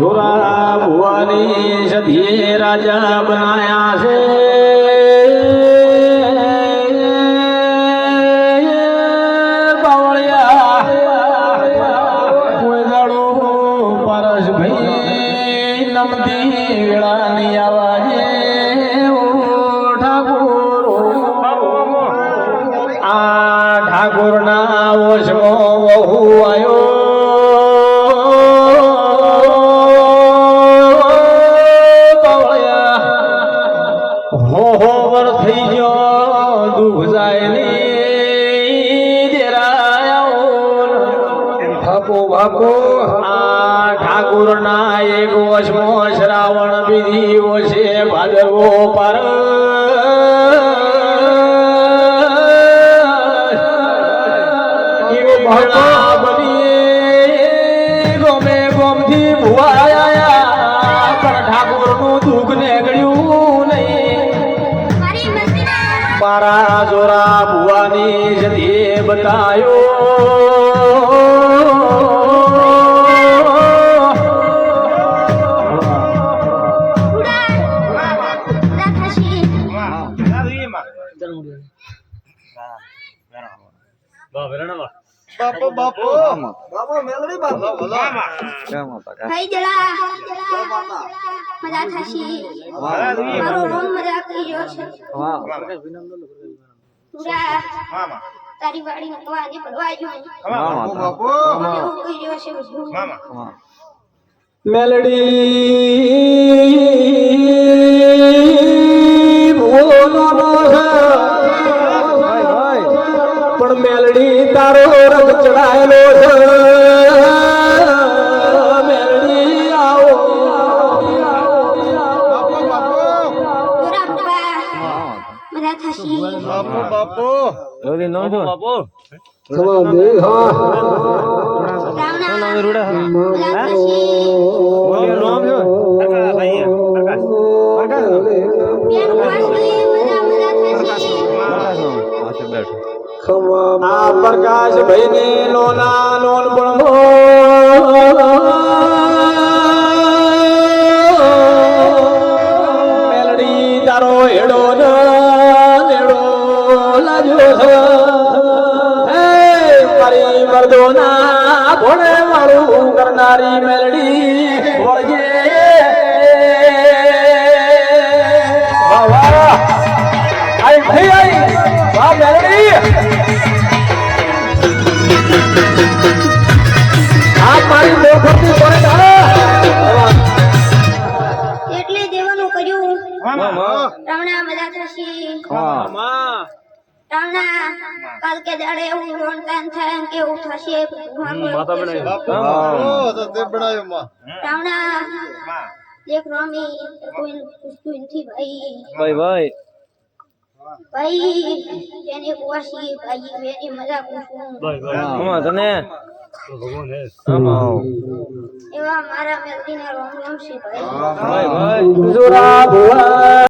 જોરા ભુવાની સધી રાજા બનાયા છે. નમતી વેળાની આવાજે ઠાકોરના ઓશમો વહુ આયો બાવળિયા હો હો વર થઈ ગયો દુઃખ જાય બાપુ બાપુ આ ઠાકુરના એક વશમો શ્રાવણ બીજી છે ભાદરવો પર ભુવાયા પણ ઠાકોરનું દુઃખ નીકળ્યું નહીં મારી જોરા ભુવાની જતી બતાયો બાપુ બાપો. બાપો. મેલડી બાપુ. થઈ જલા મજા થશે. મારો રોમ મજા કર્યો છે. ઉડા તારી વાડી નો આજે પડવા ગયો હું કરી જો છે બધું. મેલડી. તારો રંગ ચડાયેલો છે આ પ્રકાશ ભાઈ લોના લોન બળમો મેલડી તારો હેડો નેડો છે મારી વાળું કરનારી મેલડી વાહ, મેલડી. આ મારી એટલે દેવાનું કર્યું. રાવણા મજા થશી રાવણા કાલ કે દાડે એવું રોનતાન થાય કે એવું થશે બનાવ્યો રાવણા દેખ રોમી કોઈ ભાઈ ભાઈ. ભાઈ તેને કુવાસી ભાઈ. વેરી મજા પૂછું હું તને એવા મારા મેલડીને રોમ રોમ છે ભાઈ. ભાઈ ભાઈ. જોરા ભુવા